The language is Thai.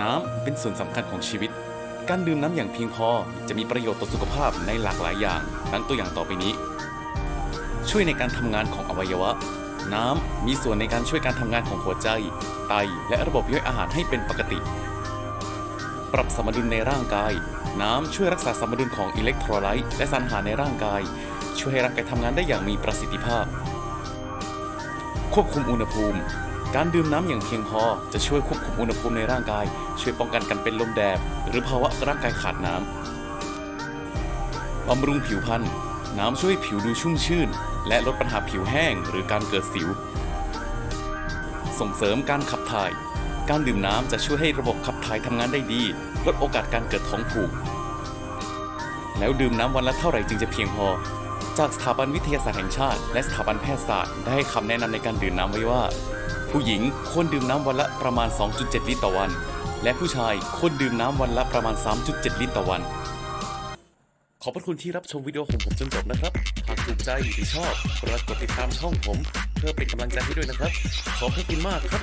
น้ำเป็นส่วนสำคัญของชีวิต การดื่มน้ำอย่างเพียงพอจะมีประโยชน์ต่อสุขภาพในหลากหลายอย่างดังตัวอย่างต่อไปนี้ ช่วยในการทำงานของอวัยวะ น้ำมีส่วนในการช่วยการทำงานของหัวใจ ไต และระบบย่อยอาหารให้เป็นปกติ ปรับสมดุลในร่างกาย น้ำช่วยรักษาสมดุลของอิเล็กโทรไลต์และสารอาหารในร่างกาย ช่วยให้ร่างกายทำงานได้อย่างมีประสิทธิภาพ ควบคุมอุณหภูมิ การดื่มน้ำอย่างเพียงพอจะช่วยควบคุมอุณหภูมิในร่างกาย ช่วยป้องกันการเป็นลมแดดหรือภาวะร่างกายขาดน้ำบำรุงผิวพรรณน้ำช่วยผิวดูชุ่มชื่น และลดปัญหาผิวแห้งหรือการเกิดสิว ส่งเสริมการขับถ่าย การดื่มน้ำจะช่วยให้ระบบขับถ่ายทำงานได้ดี ลดโอกาสการเกิดท้องผูก แล้วดื่มน้ำวันละเท่าไหร่จึงจะเพียงพอจากสถาบันวิทยาศาสตร์แห่งชาติ และสถาบันแพทยศาสตร์ได้ให้คำแนะนำในการดื่มน้ำไว้ว่า ผู้หญิงควรดื่มน้ำวันละประมาณ 2.7 ลิตรต่อวัน และผู้ชายควรดื่มน้ำวันละประมาณ 3.7 ลิตรต่อวัน ขอบพระคุณที่รับชมวิดีโอของผมจนจบนะครับ หากถูกใจหรือชอบกดไลค์กดติดตามช่องผม เพื่อเป็นกำลังใจให้ด้วยนะครับ ขอบพระคุณมากครับ